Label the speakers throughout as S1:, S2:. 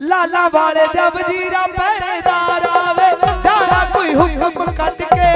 S1: ਲਾਲਾ ਵਾਲੇ ਦਾ ਵਜ਼ੀਰਾ ਪਹਿਰੇਦਾਰ ਆਵੇ ਜਾਣਾ ਕੋਈ ਹੁਕਮ ਕੱਢ ਕੇ।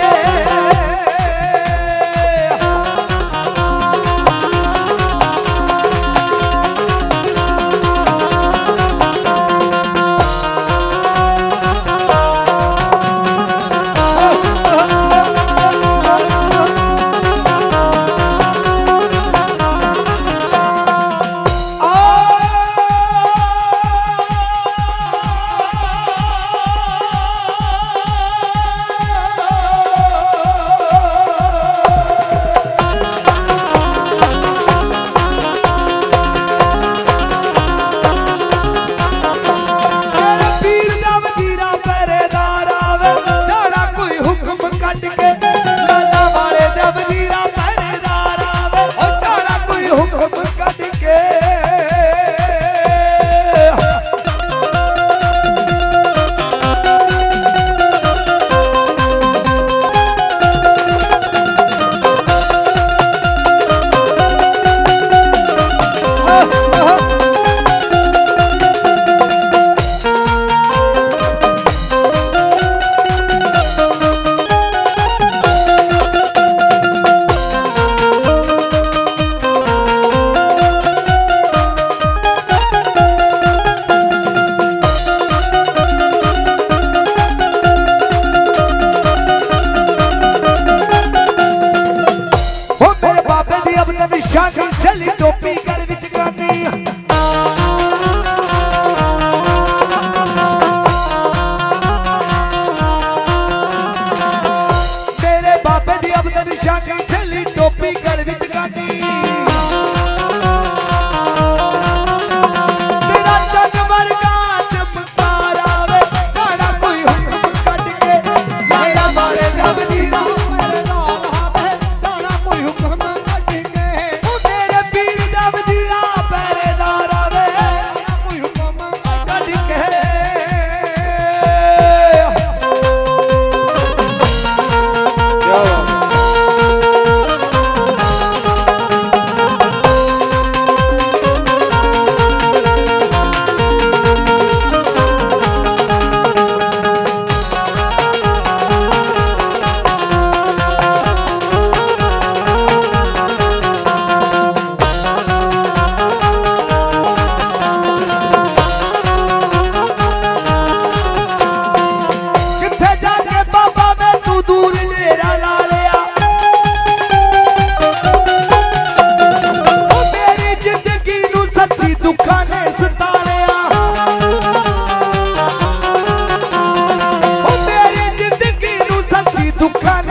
S1: You cut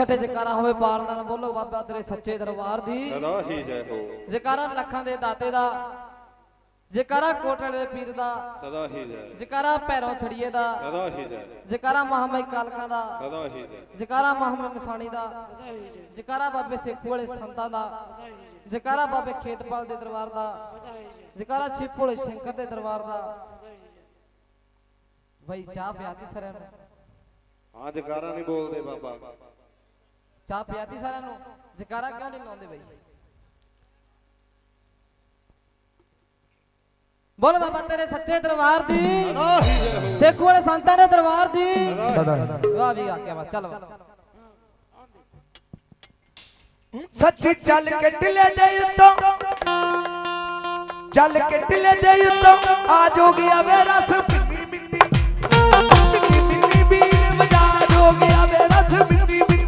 S2: ਛਟੇ ਜਕਾਰਾ ਹੋਵੇ ਪਾਰ ਨਾਲ ਬੋਲੋ ਬਾਬਾ ਤੇਰੇ ਸੱਚੇ ਦਰਬਾਰ ਦੀ।
S3: ਸਲਾਹੀ ਜੈ ਹੋ।
S2: ਜਕਾਰਾ ਲੱਖਾਂ ਦੇ ਦਾਤੇ ਦਾ ਜਕਾਰਾ ਕੋਟੜੇ ਦੇ ਪੀਰ ਦਾ
S3: ਸਦਾ ਹੀ ਜੈ।
S2: ਜਕਾਰਾ ਪੈਰੋਂ ਛੜੀਏ ਦਾ
S3: ਸਦਾ ਹੀ ਜੈ।
S2: ਜਕਾਰਾ ਮਹਾਮਈ ਕਾਲਕਾਂ ਦਾ
S3: ਸਦਾ ਹੀ ਜੈ।
S2: ਜਕਾਰਾ ਮਹਾਮਈ ਮਸਾਣੀ ਦਾ ਸਦਾ ਹੀ ਜੈ ਜਕਾਰਾ ਬਾਬੇ ਸੇਖੂ ਵਾਲੇ ਸੰਤਾਂ ਦਾ ਸਦਾ ਹੀ ਜੈ ਜਕਾਰਾ ਬਾਬੇ ਖੇਤਪਾਲ ਦੇ ਦਰਬਾਰ ਦਾ ਸਦਾ ਹੀ ਜੈ ਜਕਾਰਾ ਛੇਪੂ ਵਾਲੇ ਸ਼ੰਕਰ ਦੇ ਦਰਬਾਰ ਦਾ। ਸਦਾ ਹੀ ਜੈ ਬਈ ਚਾਹ ਪਿਆਤੀ ਸਰ
S3: ਹਾਂ ਜਕਾਰਾ ਨਹੀਂ ਬੋਲਦੇ ਬਾਬਾ।
S2: ਚਾਹ ਪਿਆਤੀ ਸਾਰਿਆਂ ਨੂੰ। ਜਕਾਰਾ ਕਿਉਂ ਨਹੀਂ ਲਾਉਂਦੇ ਬਈ? ਬੋਲ ਬਾਬਾ ਤੇਰੇ ਸੱਚੇ ਦਰਬਾਰ ਦੀ। ਸੇਖੂ ਵਾਲੇ ਸੰਤਾਂ ਦੇ ਦਰਬਾਰ ਦੀ। ਵਾਹ ਵੀ ਆ ਕੇ ਵਾ ਚੱਲ।
S1: ਸੱਚੀ ਚੱਲ ਕੇ ਟਿਲੇ ਦੇ ਉੱਤੋਂ ਚੱਲ ਕੇ ਟਿਲੇ ਦੇ ਉੱਤੋਂ ਆ ਜੋ ਗਿਆ ਵੇ ਰਸ ਮਿੱਟੀ ਮਿੱਟੀ। ਮਿੱਟੀ ਮਿੱਟੀ ਬੀਨ ਵਜਾ ਜੋ ਗਿਆ ਵੇ ਰਸ ਮਿੱਟੀ।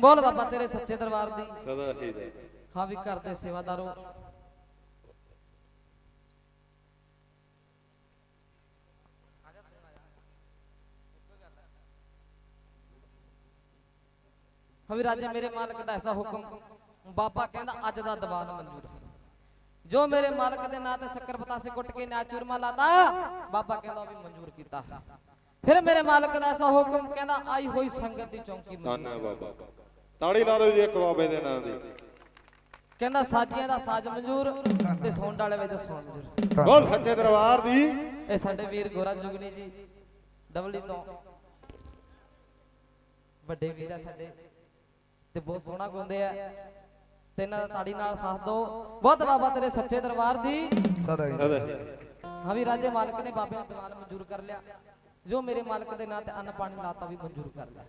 S2: ਬੋਲ ਬਾਬਾ ਤੇਰੇ ਸੱਚੇ ਦਰਬਾਰ ਦੀ।
S3: ਸਦਾ ਹੀ ਜੈ
S2: ਹਾਂ ਵੀ ਕਰਦੇ ਸੇਵਾਦਾਰੋ। ਹਵੀ ਰਾਜੇ ਮੇਰੇ ਮਾਲਕ ਦਾ ਐਸਾ ਹੁਕਮ ਬਾਬਾ ਕਹਿੰਦਾ ਅੱਜ ਦਾ ਦੀਵਾਨ ਮਨਜ਼ੂਰ ਜੋ ਮੇਰੇ ਮਾਲਕ ਦੇ ਨਾਂ ਤੇ ਸ਼ੱਕਰ ਪਤਾਸੇ ਕੁੱਟ ਕੇ ਨਾ ਚੂਰਮਾ ਲਾਤਾ ਬਾਬਾ ਕਹਿੰਦਾ ਵੀ ਮਨਜ਼ੂਰ ਕੀਤਾ। ਫਿਰ ਮੇਰੇ ਮਾਲਕ ਦਾ ਐਸਾ ਹੁਕਮ ਕਹਿੰਦਾ ਆਈ ਹੋਈ ਸੰਗਤ ਦੀ ਚੌਂਕੀ ਮਨਜ਼ੂਰ
S3: ਹੈ। ਬਾਬਾ। ਤਾੜੀ ਲਾ ਦਿਓ ਜੀ ਇੱਕ ਬਾਬੇ ਦੇ ਨਾਂ ਦੀ।
S2: ਕਹਿੰਦਾ ਸਾਜੀਆਂ ਦਾ ਸਾਜ ਮਨਜ਼ੂਰ ਤੇ ਸੌਂਡ ਵਾਲੇ ਵਿੱਚ ਸੌਂਡ ਮਨਜ਼ੂਰ
S3: ਬੋਲ ਸੱਚੇ ਦਰਬਾਰ ਦੀ।
S2: ਇਹ ਸਾਡੇ ਵੀਰ ਗੋਰਾ ਜੁਗਨੀ ਜੀ ਡਬਲੀ ਤੋਂ। ਵੱਡੇ ਵੀਰ ਆ ਸਾਡੇ ਤੇ ਬਹੁਤ ਸੋਹਣਾ ਗਾਉਂਦੇ ਆ। ਤੇ ਇਹਨਾਂ ਦਾ ਤਾੜੀ ਨਾਲ ਸਾਥ ਦਿਓ ਬਹੁਤ ਬਾਬਾ ਤੇਰੇ ਸੱਚੇ ਦਰਬਾਰ ਦੀ।
S1: ਸਦਾ
S3: ਹਾਂ
S2: ਵੀ ਰਾਜੇ ਮਾਲਕ ਨੇ ਬਾਬੇ ਨੂੰ ਦੀਵਾਨ ਮਨਜ਼ੂਰ ਕਰ ਲਿਆ। ਜੋ ਮੇਰੇ ਮਾਲਕ ਦੇ ਨਾਂ ਤੇ ਅੰਨ ਪਾਣੀ ਲਾਤਾ ਵੀ ਮਨਜ਼ੂਰ ਕਰ ਲਿਆ।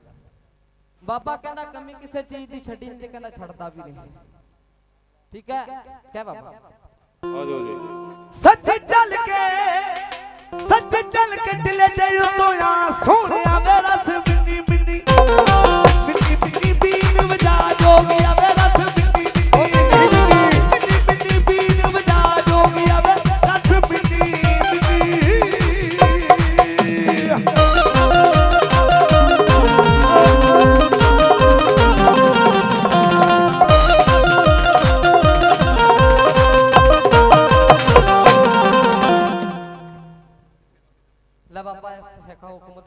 S2: ਬਾਬਾ ਕਹਿੰਦਾ ਕਮੀ ਕਿਸੇ ਚੀਜ਼ ਦੀ ਛੱਡੀ ਨਹੀਂ ਤੇ ਕਹਿੰਦਾ ਛੱਡਦਾ ਵੀ ਨਹੀਂ। ਠੀਕ ਹੈ? ਕਹਿ ਬਾਬਾ।
S3: ਆ ਜਾਓ ਜੀ
S1: ਸੱਚ ਚੱਲ ਕੇ ਸੱਚ ਚੱਲ ਕੇ ਟਿਲੇ ਦੇ ਉੱਤੋਂ ਆ। ਸੋਹਣਿਆ ਰਸ ਬਿੰਦੀ ਬਿੰਦੀ। ਬਿੰਦੀ ਬਿੰਦੀ ਬੀਨ ਵਜਾ ਜੋ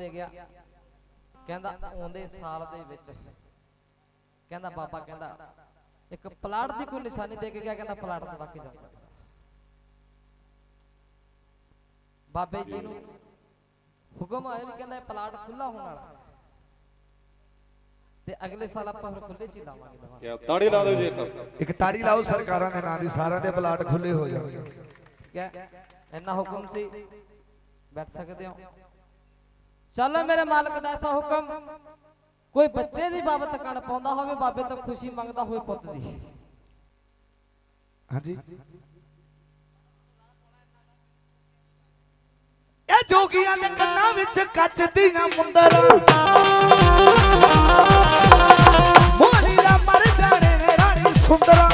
S2: ਦੇ ਗਿਆ। ਕਹਿੰਦਾ ਆਉਂਦੇ ਸਾਲ ਦੇ ਵਿੱਚ। ਕਹਿੰਦਾ ਬਾਬਾ ਕਹਿੰਦਾ ਇੱਕ ਪਲਾਟ ਦੀ ਕੋਈ ਨਿਸ਼ਾਨੀ ਦੇ ਕੇ ਗਿਆ ਕਹਿੰਦਾ ਪਲਾਟ ਤੇ ਵਾਕੇ ਜਾਂਦਾ ਬਾਬੇ ਜੀ ਨੂੰ ਹੁਕਮ ਆਇਆ ਵੀ ਕਹਿੰਦਾ ਇਹ ਪਲਾਟ ਖੁੱਲਾ ਹੋਣ ਵਾਲਾ। ਤੇ ਅਗਲੇ ਸਾਲ ਆਪਾਂ ਫਿਰ ਖੁੱਲੇ ਚ ਹੀ ਲਾਵਾਂਗੇ ਦਵਾ
S3: ਕਿਆ ਤਾੜੀ ਲਾ ਦਿਓ ਜੀ ਇੱਕ।
S1: ਇੱਕ ਤਾੜੀ ਲਾਓ ਸਰਕਾਰਾਂ ਦੇ ਨਾਂ ਦੀ ਸਾਰਿਆਂ ਦੇ ਪਲਾਟ ਖੁੱਲੇ ਹੋ ਜਾਣਗੇ
S2: ਠੀਕ ਹੈ ਇੰਨਾ ਹੁਕਮ ਸੀ। ਬੈਠ ਸਕਦੇ ਹੋ? ਚੱਲ ਮੇਰੇ ਮਾਲਕ ਦਾ ਐਸਾ ਹੁਕਮ। ਕੋਈ ਬੱਚੇ ਦੀ ਬਾਬਤ ਕਣ ਪਾਉਂਦਾ ਹੋਵੇ ਬਾਬੇ ਤੋਂ ਖੁਸ਼ੀ ਮੰਗਦਾ ਹੋਵੇ ਪੁੱਤ ਦੀ।
S1: ਹਾਂਜੀ। ਇਹ ਜੋਗੀਆਂ ਦੇ ਕੰਨਾਂ ਵਿੱਚ ਕੱਚ ਦੀਆਂ ਮੁੰਦਰਾਂ। ਮੋਲੀ ਦਾ ਮਰ ਜਾਣੇ ਨੇ ਰਾਣੀ ਸੁੰਦਰਾ।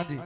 S1: ਹਾਂਜੀ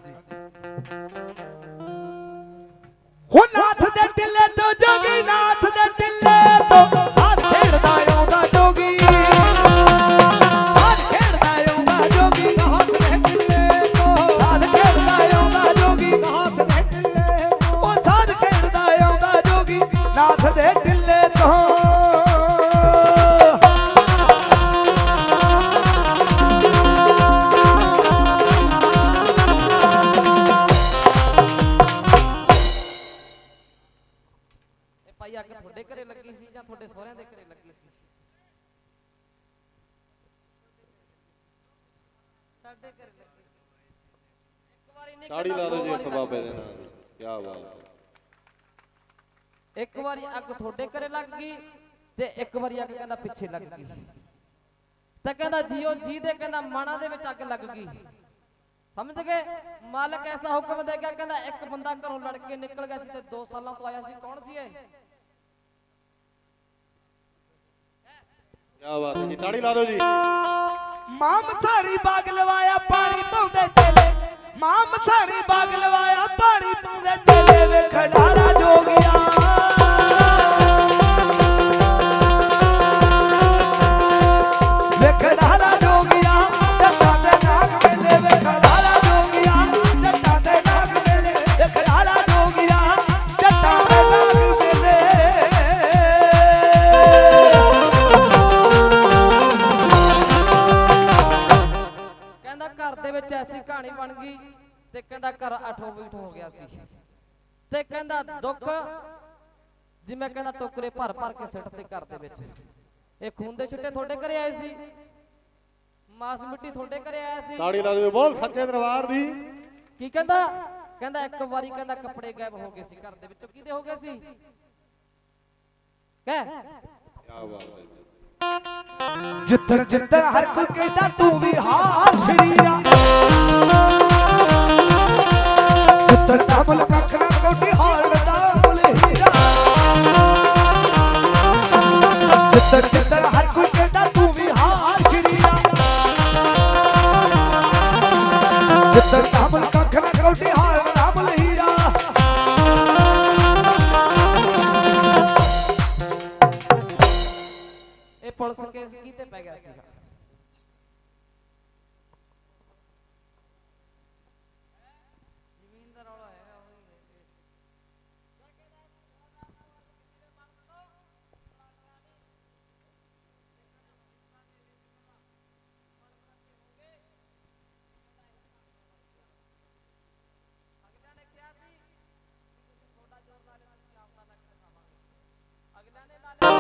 S3: ਤਾੜੀ ਲਾ ਦਿਓ
S2: ਦੋ
S3: ਜੀ ਇੱਕ
S2: ਵਾਰੀ
S3: ਬਾਬੇ ਦੇ ਨਾਂ ਦੀ। ਕੀ ਬਾਤ ਹੈ।
S2: ਇੱਕ ਵਾਰੀ ਅੱਗ ਤੁਹਾਡੇ ਘਰੇ ਲੱਗ ਗਈ ਤੇ ਇੱਕ ਵਾਰੀ ਅੱਗ ਕਹਿੰਦਾ ਪਿੱਛੇ ਲੱਗ ਗਈ। ਤਾਂ ਕਹਿੰਦਾ ਜੀਓ ਜੀ ਦੇ ਕਹਿੰਦਾ ਮਾਣਾ ਦੇ ਵਿੱਚ ਅੱਗ ਲੱਗ ਗਈ। ਸਮਝ ਗਏ? ਮਾਲਕ ਐਸਾ ਹੁਕਮ ਦੇ ਗਿਆ ਕਹਿੰਦਾ ਇੱਕ ਬੰਦਾ ਘਰੋਂ ਲੜ ਕੇ ਨਿਕਲ ਗਿਆ ਸੀ ਤੇ 2 ਸਾਲਾਂ ਤੋਂ ਆਇਆ ਸੀ। ਕੌਣ ਸੀ ਇਹ?
S3: ਕੀ ਬਾਤ ਹੈ ਜੀ। ਤਾੜੀ ਲਾ ਦਿਓ ਜੀ।
S1: ਮਾਂ ਮਸਾਣੀ ਬਾਗ ਲਵਾਇਆ ਪਾਣੀ ਪਾਉਂਦੇ ਚਲੇ। ਮਾਂ ਮਸਾਣੀ ਬਾਗ ਲਵਾਇਆ ਪਾਣੀ ਪਾਉਂਦੇ ਚਲੇ ਵੇ ਖਡਾਰਾ ਜੋਗਿਆ।
S2: ਘਰ ਅਠੋ ਬੀਠ ਹੋ ਗਿਆ ਸੀ। ਤੇ ਕਹਿੰਦਾ ਦੁੱਖ? ਜਿਵੇਂ ਕਹਿੰਦਾ ਟੋਕਰੇ ਭਰ ਭਰ ਕੇ ਸਿੱਟ ਤੇ ਘਰ ਦੇ ਵਿੱਚ। ਇਹ ਖੂਨ ਦੇ ਛਿੱਟੇ ਤੁਹਾਡੇ ਘਰੇ ਆਏ ਸੀ? ਮਾਸ ਮਿੱਟੀ ਤੁਹਾਡੇ ਘਰੇ ਆਇਆ ਸੀ?
S3: ਤਾੜੀ ਲਾ ਦਿਓ ਬੋਲ ਸੱਚੇ ਦਰਬਾਰ ਦੀ।
S2: ਕੀ ਕਹਿੰਦਾ? ਕਹਿੰਦਾ ਇੱਕ ਵਾਰੀ ਕਹਿੰਦਾ ਕੱਪੜੇ ਗਾਇਬ ਹੋ ਗਏ ਸੀ ਘਰ ਦੇ ਵਿੱਚੋਂ ਕਿਹਦੇ ਹੋ ਗਏ ਸੀ? ਕਹਿ।
S3: ਕੀ ਬਾਤ ਹੈ ਜੀ।
S1: ਜਿੱਤਣ ਜਿੱਤਣ ਹਰ ਕੋਈ ਕਹਿੰਦਾ ਤੂੰ ਵੀ ਹਾਰ
S2: Double up,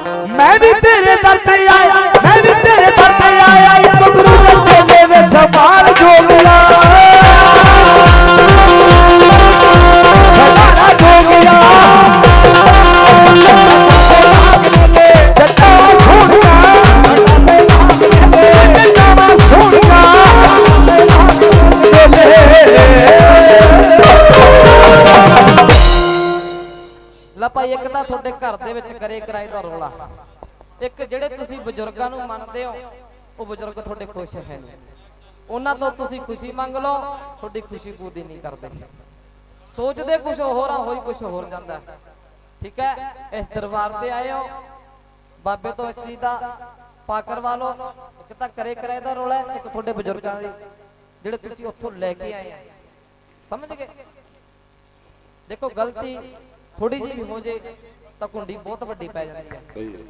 S1: ਮੈਂ ਵੀ ਤੇਰੇ ਦਰ ਤੇ ਆਇਆ ਮੈਂ ਵੀ
S2: ਭਾਈ ਇੱਕ ਤਾਂ ਤੁਹਾਡੇ ਘਰ ਦੇ ਵਿੱਚ ਕਰੇ ਕਰਾਏ ਦਾ ਰੋਲਾ। ਇੱਕ ਜਿਹੜੇ ਤੁਸੀਂ ਬਜ਼ੁਰਗਾਂ ਨੂੰ ਮੰਨਦੇ ਹੋ ਉਹ ਬਜ਼ੁਰਗ ਤੁਹਾਡੇ ਖੁਸ਼ ਹੈ ਨਹੀਂ। ਉਹਨਾਂ ਤੋਂ ਤੁਸੀਂ ਖੁਸ਼ੀ ਮੰਗ ਲਓ ਤੁਹਾਡੀ ਖੁਸ਼ੀ ਪੂਰੀ ਨਹੀਂ ਕਰਦੇ। ਸੋਚਦੇ ਕੁਝ ਹੋਰ ਆ ਹੋਈ ਕੁਝ ਹੋਰ ਜਾਂਦਾ। ਠੀਕ ਹੈ ਇਸ ਦਰਬਾਰ ਤੇ ਆਏ ਹੋ ਬਾਬੇ ਤੋਂ ਇਸ ਚੀਜ਼ ਦਾ ਪਾ ਕਰਵਾ ਲਓ। ਇੱਕ ਤਾਂ ਕਰੇ ਕਰਾਏ ਦਾ ਰੋਲਾ ਹੈ, ਇੱਕ ਤੁਹਾਡੇ ਬਜ਼ੁਰਗਾਂ ਦੀ ਜਿਹੜੇ ਤੁਸੀਂ ਉੱਥੋਂ ਲੈ ਕੇ ਆਏ ਆ। ਸਮਝ ਗਏ? ਦੇਖੋ ਗਲਤੀ ਥੋੜੀ ਜਿਹੀ ਵੀ ਹੋ ਜੇ ਤਾਂ ਕੁੰਡੀ ਬਹੁਤ ਵੱਡੀ ਪੈ ਜਾਂਦੀ ਹੈ।
S3: ਸਹੀ ਹੈ।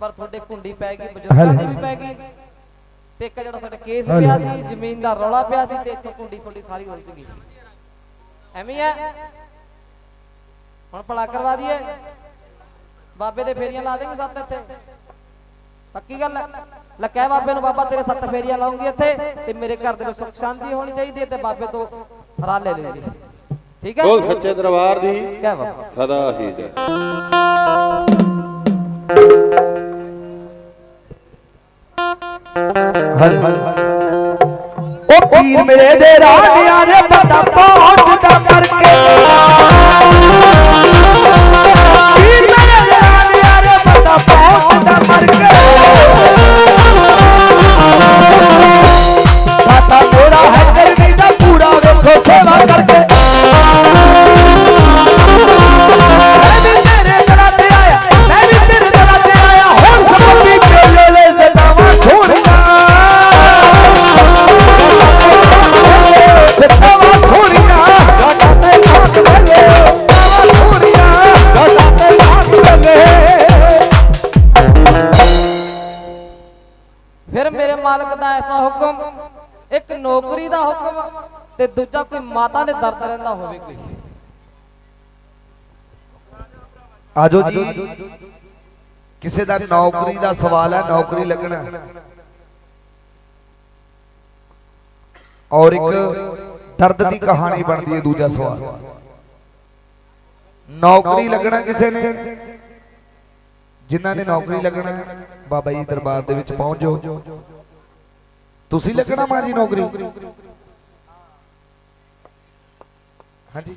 S2: ਪਰ ਤੁਹਾਡੇ ਕੁੰਡੀ ਪੈ ਗਈ ਬਜ਼ੁਰਗਾਂ ਦੀ ਵੀ ਪੈ ਗਈ। ਤੇ ਇੱਕ ਜਿਹੜਾ ਤੁਹਾਡਾ ਕੇਸ ਪਿਆ ਸੀ ਜ਼ਮੀਨ ਦਾ ਰੌਲਾ ਪਿਆ ਸੀ ਤੇ ਇੱਥੋਂ ਕੁੰਡੀ ਤੁਹਾਡੀ ਸਾਰੀ ਉਲਝ ਗਈ ਐਵੇਂ ਹੀ ਹੁਣ ਭਲਾ ਕਰਵਾ ਦਈਏ। ਬਾਬੇ ਦੇ ਫੇਰੀਆਂ ਲਾ ਦੇਂਗੇ ਸੱਤ ਇੱਥੇ। ਪੱਕੀ ਗੱਲ ਹੈ। ਲੈ ਕਹਿ ਬਾਬੇ ਨੂੰ ਬਾਬਾ ਤੇਰੇ ਸੱਤ ਫੇਰੀਆਂ ਲਾਉਂਗੀ ਇੱਥੇ ਤੇ ਮੇਰੇ ਘਰ ਦੇ ਵਿੱਚ ਸੁੱਖ ਸ਼ਾਂਤੀ ਹੋਣੀ ਚਾਹੀਦੀ ਹੈ ਤੇ ਬਾਬੇ ਤੋਂ ਹਰਾ ਲੈ ਲੈ ਜੀ ਠੀਕ ਹੈ?
S3: ਬੋਲ ਸੱਚੇ ਦਰਬਾਰ ਦੀ
S2: ਕਹਿ ਬਾਬਾ
S3: ਸਦਾ ਹੀ ਜੈ।
S1: ਉਹ ਪੀਰ ਮੇਰੇ ਦੇ ਰਾਣਿਆਂ ਨੇ ਬੰਦਾ ਪਹੁੰਚਦਾ ਕਰਕੇ।
S2: ਮਾਲਕ ਦਾ ਐਸਾ ਹੁਕਮ, ਇੱਕ ਨੌਕਰੀ ਦਾ ਹੁਕਮ ਤੇ ਦੂਜਾ ਕੋਈ ਮਾਤਾ ਦੇ ਦਰਦ ਰਹਿੰਦਾ ਹੋਵੇ ਕੋਈ।
S1: ਆਜੋ ਜੀ, ਕਿਸੇ ਦਾ ਨੌਕਰੀ ਦਾ ਸਵਾਲ ਹੈ, ਨੌਕਰੀ ਲੱਗਣਾ। ਔਰ ਇੱਕ ਦਰਦ ਦੀ ਕਹਾਣੀ ਬਣਦੀ ਹੈ ਦੂਜਾ ਸਵਾਲ। ਨੌਕਰੀ ਲੱਗਣਾ ਕਿਸੇ ਨੇ? ਜਿਨ੍ਹਾਂ ਨੇ ਨੌਕਰੀ ਲੱਗਣਾ ਬਾਬਾ ਜੀ ਦਰਬਾਰ ਦੇ ਵਿੱਚ ਪਹੁੰਚ ਜਾਓ। ਤੁਸੀਂ ਲੱਗਣਾ ਮਾਂ ਜੀ ਨੌਕਰੀ। ਹਾਂਜੀ।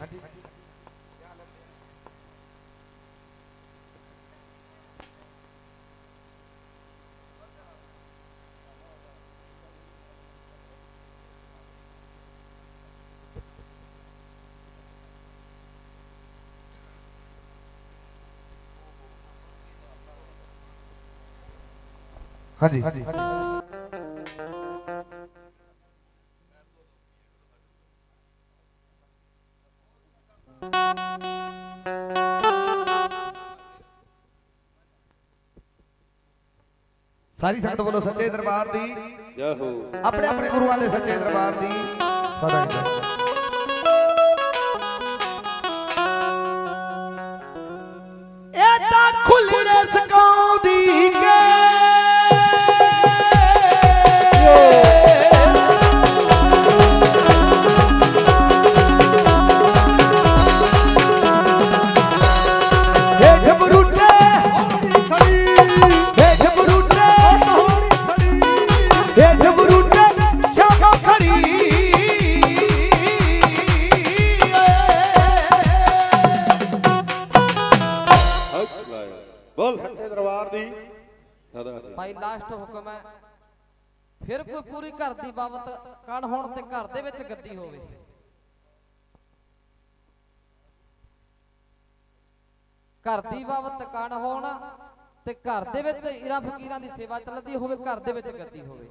S1: ਹਾਂਜੀ। ਸਾਰੀ ਸੰਗਤ ਵੱਲੋਂ ਸੱਚੇ ਦਰਬਾਰ ਦੀ
S3: ਜੈ ਹੋ
S1: ਆਪਣੇ ਆਪਣੇ ਗੁਰੂਆਂ ਦੇ ਸੱਚੇ ਦਰਬਾਰ ਦੀ ਸਦਾ ਜੈ
S2: ਘਰ ਦੀ ਬਾਬਤ ਕਣ ਹੋਣ ਤੇ ਘਰ ਦੇ ਵਿੱਚ ਗੱਦੀ ਹੋਵੇ। ਘਰ ਦੀ ਬਾਬਤ ਕਣ ਹੋਣ ਤੇ ਘਰ ਦੇ ਵਿੱਚ ਇਰਾ ਫਕੀਰਾਂ ਦੀ ਸੇਵਾ ਚੱਲਦੀ ਹੋਵੇ, ਘਰ ਦੇ ਵਿੱਚ ਗੱਦੀ ਹੋਵੇ।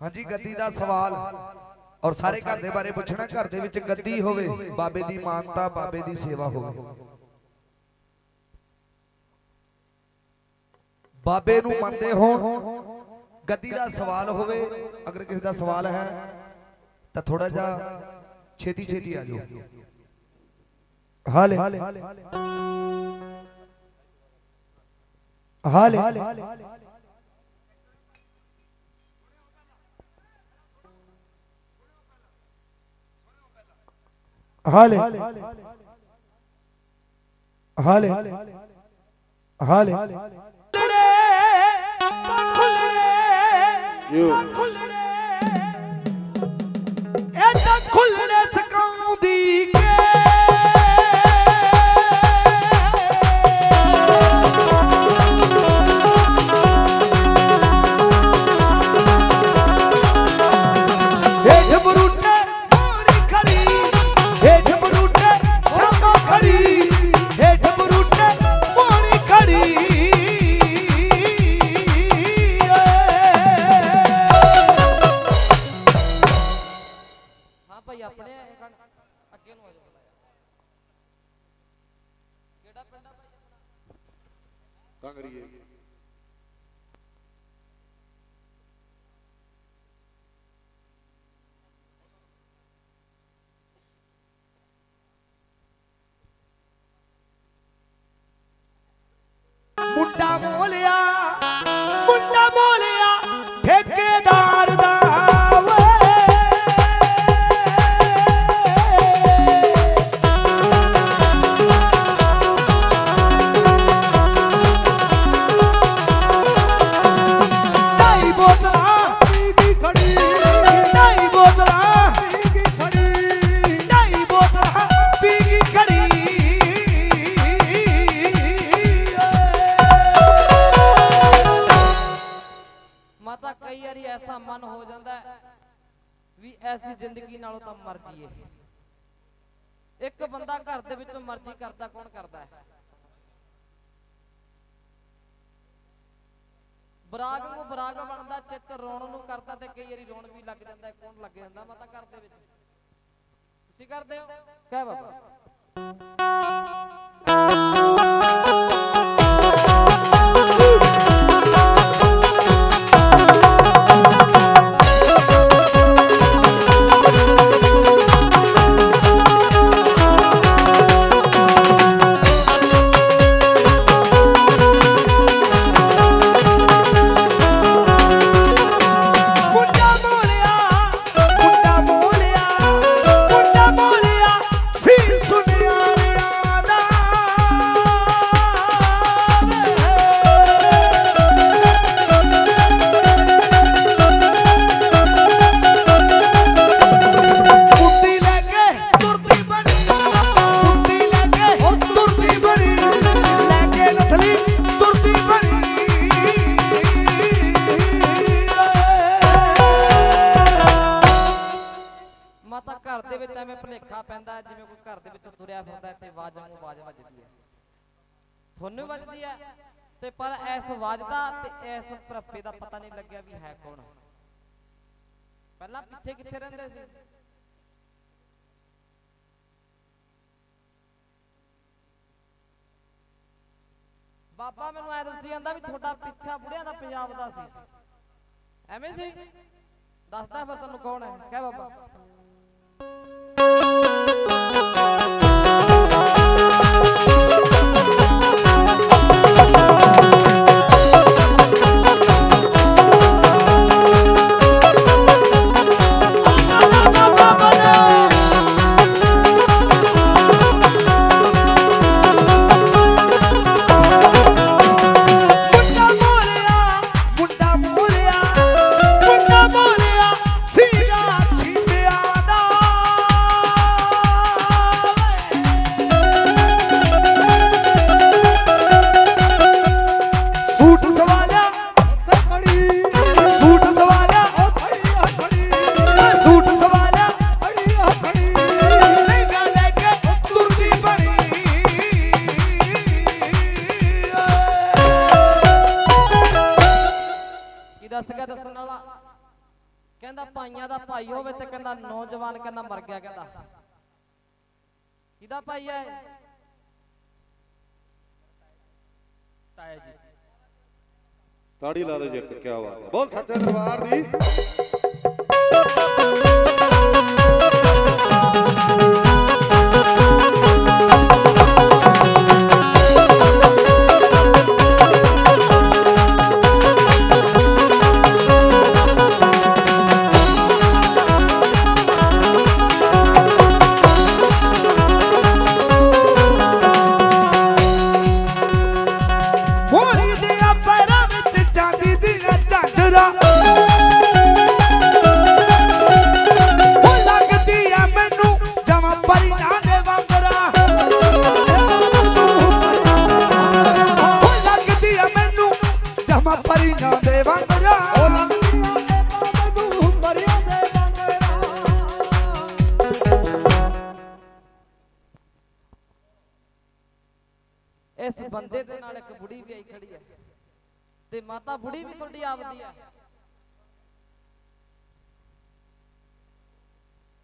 S1: ਹਾਂਜੀ, ਗੱਦੀ ਦਾ ਸਵਾਲ ਔਰ ਸਾਰੇ ਘਰ ਦੇ ਬਾਰੇ ਪੁੱਛਣਾ, ਘਰ ਦੇ ਵਿੱਚ ਗੱਦੀ ਹੋਵੇ, ਬਾਬੇ ਦੀ ਮਾਨਤਾ, ਬਾਬੇ ਦੀ ਸੇਵਾ ਹੋਵੇ। ਬਾਬੇ ਨੂੰ ਮੰਨਦੇ ਹੋਣ ਗੱਦੀ ਦਾ ਸਵਾਲ ਹੋਵੇ ਅਗਰ ਕਿਸੇ ਦਾ ਸਵਾਲ ਹੈ ਤਾਂ ਥੋੜਾ ਜਿਹਾ ਛੇਤੀ ਛੇਤੀ ਆ ਜਾਓ। ਹਾਲੇ। ਹਾਲੇ। ਹਾਲੇ। ਹਾਲੇ। ਹਾਲੇ। ਹਾਲੇ
S2: குட்டாமோலே ਐਸੀ ਜ਼ਿੰਦਗੀ ਨਾਲੋਂ ਤਾਂ ਮਰ ਜੀਏ ਇੱਕ ਬੰਦਾ ਘਰ ਦੇ ਵਿੱਚੋਂ ਮਰਜ਼ੀ ਕਰਦਾ, ਕੌਣ ਕਰਦਾ ਹੈ? ਬਰਾਗ ਨੂੰ ਬਰਾਗ ਬਣਦਾ, ਚਿੱਤ ਰੋਣ ਨੂੰ ਕਰਦਾ ਤੇ ਕਈ ਵਾਰੀ ਰੋਣ ਵੀ ਲੱਗ ਜਾਂਦਾ ਹੈ। ਕੌਣ ਲੱਗ ਜਾਂਦਾ ਮਾਤਾ ਘਰ ਦੇ ਵਿੱਚ? ਤੁਸੀਂ ਕਰਦੇ ਹੋ? ਕਹਿ ਬਾਬਾ। ਨਹੀਂ ਲੱਗਿਆ ਵੀ ਹੈ ਕੌਣ। ਪਹਿਲਾਂ ਪਿੱਛੇ ਕਿੱਥੇ ਰਹਿੰਦੇ ਸੀ? ਬਾਬਾ ਮੈਨੂੰ ਐ ਦੱਸੀ ਜਾਂਦਾ ਵੀ ਤੁਹਾਡਾ ਪਿੱਛਾ ਬੁੜਿਆਂ ਦਾ ਪੰਜਾਬ ਦਾ ਸੀ। ਐਵੇਂ ਸੀ? ਦੱਸਦਾ ਫਿਰ ਤੈਨੂੰ ਕੌਣ ਹੈ? ਕਹਿ ਬਾਬਾ।
S1: ਤਾੜੀ ਲਾ
S2: ਦੇ ਜੀ
S3: ਇੱਕ ਬਾਤ ਹੈ। ਬੋਲ ਸੱਚੇ ਦਰਬਾਰ ਦੀ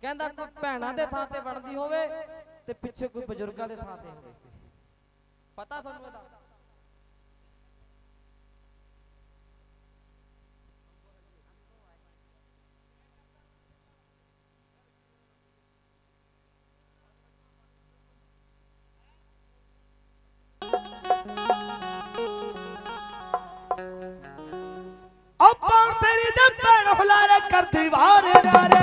S2: ਕਹਿੰਦਾ ਕੋਈ ਭੈਣਾਂ ਦੇ ਥਾਂ ਤੇ ਬਣਦੀ ਹੋਵੇ ਤੇ ਪਿੱਛੇ ਕੋਈ ਬਜ਼ੁਰਗਾਂ ਦੇ ਥਾਂ ਤੇ ਹੋਵੇ। ਪਤਾ ਤੁਹਾਨੂੰ ਇਹਦਾ?
S1: ਆਪਾਂ ਤੇਰੀ ਦੇ ਭੈਣ ਹੁਲਾਰੇ ਕਰਦੀ ਵਾਰੇ ਨਾਰੇ।